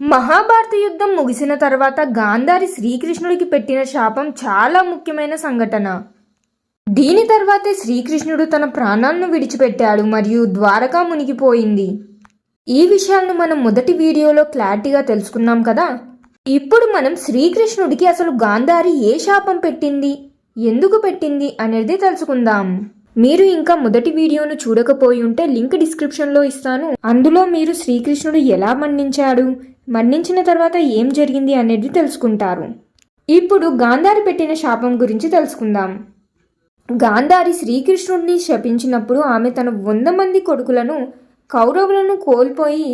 మహాభారత యుద్ధం ముగిసిన తర్వాత గాంధారి శ్రీకృష్ణుడికి పెట్టిన శాపం చాలా ముఖ్యమైన సంఘటన. దీని తర్వాతే శ్రీకృష్ణుడు తన ప్రాణాలను విడిచిపెట్టాడు మరియు ద్వారకా మునిగిపోయింది ఈ విషయాలను మనం మొదటి వీడియోలో క్లారిటీగా తెలుసుకున్నాం కదా? ఇప్పుడు మనం శ్రీకృష్ణుడికి అసలు గాంధారి ఏ శాపం పెట్టింది? ఎందుకు పెట్టింది అనేది తెలుసుకుందాం. మీరు ఇంకా మొదటి వీడియోను చూడకపోయి ఉంటే లింక్ డిస్క్రిప్షన్లో ఇస్తాను. అందులో మీరు శ్రీకృష్ణుడు ఎలా మన్నించాడు? మన్నించిన తర్వాత ఏం జరిగింది అనేది తెలుసుకుంటారు. ఇప్పుడు గాంధారి పెట్టిన శాపం గురించి తెలుసుకుందాం. గాంధారి శ్రీకృష్ణుడిని శపించినప్పుడు ఆమె తన వంద మంది కొడుకులను కౌరవులను కోల్పోయి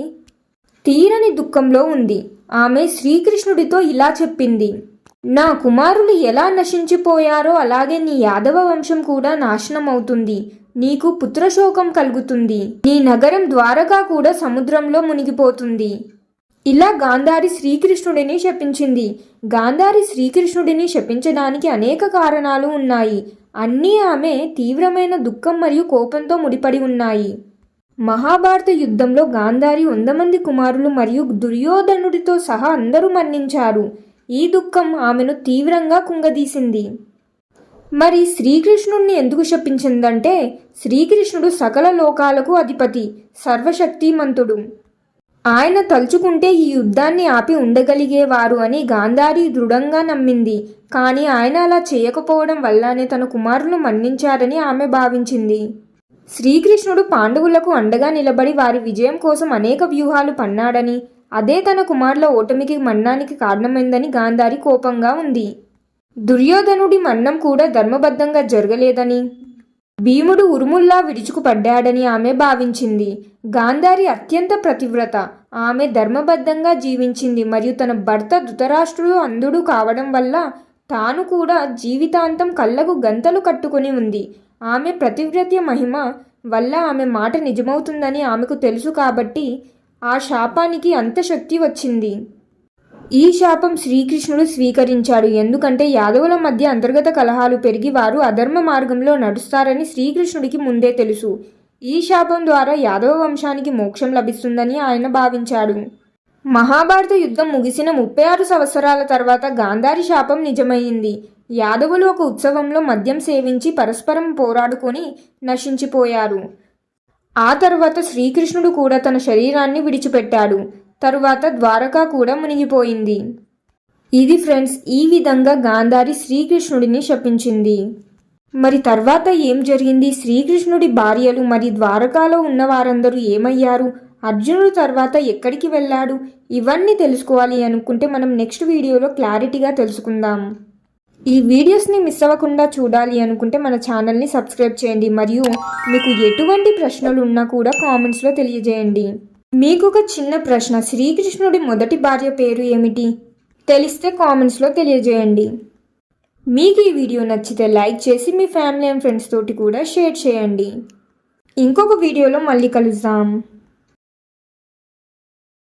తీరని దుఃఖంలో ఉంది. ఆమె శ్రీకృష్ణుడితో ఇలా చెప్పింది నా కుమారులు ఎలా నశించిపోయారో అలాగే నీ యాదవ వంశం కూడా నాశనం అవుతుంది నీకు పుత్రశోకం కలుగుతుంది. నీ నగరం ద్వారకా కూడా సముద్రంలో మునిగిపోతుంది. ఇలా గాంధారి శ్రీకృష్ణుడిని శపించింది. గాంధారి శ్రీకృష్ణుడిని శపించడానికి అనేక కారణాలు ఉన్నాయి. అన్నీ ఆమె తీవ్రమైన దుఃఖం మరియు కోపంతో ముడిపడి ఉన్నాయి. మహాభారత యుద్ధంలో గాంధారి వంద మంది కుమారులు మరియు దుర్యోధనుడితో సహా అందరూ మరణించారు. ఈ దుఃఖం ఆమెను తీవ్రంగా కుంగదీసింది. మరి శ్రీకృష్ణుణ్ణి ఎందుకు శపించిందంటే శ్రీకృష్ణుడు సకల లోకాలకు అధిపతి సర్వశక్తిమంతుడు. ఆయన తలుచుకుంటే ఈ యుద్ధాన్ని ఆపి ఉండగలిగేవారు అని గాంధారి దృఢంగా నమ్మింది. కానీ ఆయన అలా చేయకపోవడం వల్లనే తన కుమారులు మన్నించారని ఆమె భావించింది. శ్రీకృష్ణుడు పాండవులకు అండగా నిలబడి వారి విజయం కోసం అనేక వ్యూహాలు పన్నాడని అదే తన కుమారుల ఓటమికి మరణానికి కారణమైందని గాంధారి కోపంగా ఉంది. దుర్యోధనుడి మన్నం కూడా ధర్మబద్ధంగా జరగలేదని భీముడు ఉరుముల్లా విడుచుకుపడ్డాడని ఆమె భావించింది. గాంధారి అత్యంత ప్రతివ్రత. ఆమె ధర్మబద్ధంగా జీవించింది మరియు తన భర్త ధృతరాష్ట్రుడు అంధుడు కావడం వల్ల తాను కూడా జీవితాంతం కళ్ళకు గంతలు కట్టుకొని ఉంది. ఆమె ప్రతివ్రత్య మహిమ వల్ల ఆమె మాట నిజమవుతుందని ఆమెకు తెలుసు కాబట్టి ఆ శాపానికి అంత శక్తి వచ్చింది. ఈ శాపం శ్రీకృష్ణుడు స్వీకరించాడు. ఎందుకంటే యాదవుల మధ్య అంతర్గత కలహాలు పెరిగి వారు అధర్మ మార్గంలో నడుస్తారని శ్రీకృష్ణుడికి ముందే తెలుసు. ఈ శాపం ద్వారా యాదవ వంశానికి మోక్షం లభిస్తుందని ఆయన భావించాడు. మహాభారత యుద్ధం ముగిసిన ముప్పై ఆరు సంవత్సరాల తర్వాత గాంధారి శాపం నిజమైంది. యాదవులు ఒక ఉత్సవంలో మద్యం సేవించి పరస్పరం పోరాడుకొని నశించిపోయారు. ఆ తర్వాత శ్రీకృష్ణుడు కూడా తన శరీరాన్ని విడిచిపెట్టాడు. తరువాత ద్వారకా కూడా మునిగిపోయింది. ఇది ఫ్రెండ్స్ ఈ విధంగా గాంధారి శ్రీకృష్ణుడిని శపించింది. మరి తర్వాత ఏం జరిగింది? శ్రీకృష్ణుడి భార్యలు మరి ద్వారకాలో ఉన్న వారందరూ ఏమయ్యారు? అర్జునుడు తర్వాత ఎక్కడికి వెళ్ళాడు? ఇవన్నీ తెలుసుకోవాలి అనుకుంటే మనం నెక్స్ట్ వీడియోలో క్లారిటీగా తెలుసుకుందాం. ఈ వీడియోస్ని మిస్ అవ్వకుండా చూడాలి అనుకుంటే మన ఛానల్ని సబ్స్క్రైబ్ చేయండి. మరియు మీకు ఎటువంటి ప్రశ్నలు ఉన్నా కూడా కామెంట్స్లో తెలియజేయండి. మీకు ఒక చిన్న ప్రశ్న. శ్రీకృష్ణుడి మొదటి భార్య పేరు ఏమిటి? తెలిస్తే కామెంట్స్లో తెలియజేయండి. మీకు ఈ వీడియో నచ్చితే లైక్ చేసి మీ ఫ్యామిలీ అండ్ ఫ్రెండ్స్ తోటి కూడా షేర్ చేయండి. ఇంకొక వీడియోలో మళ్ళీ కలుద్దాం.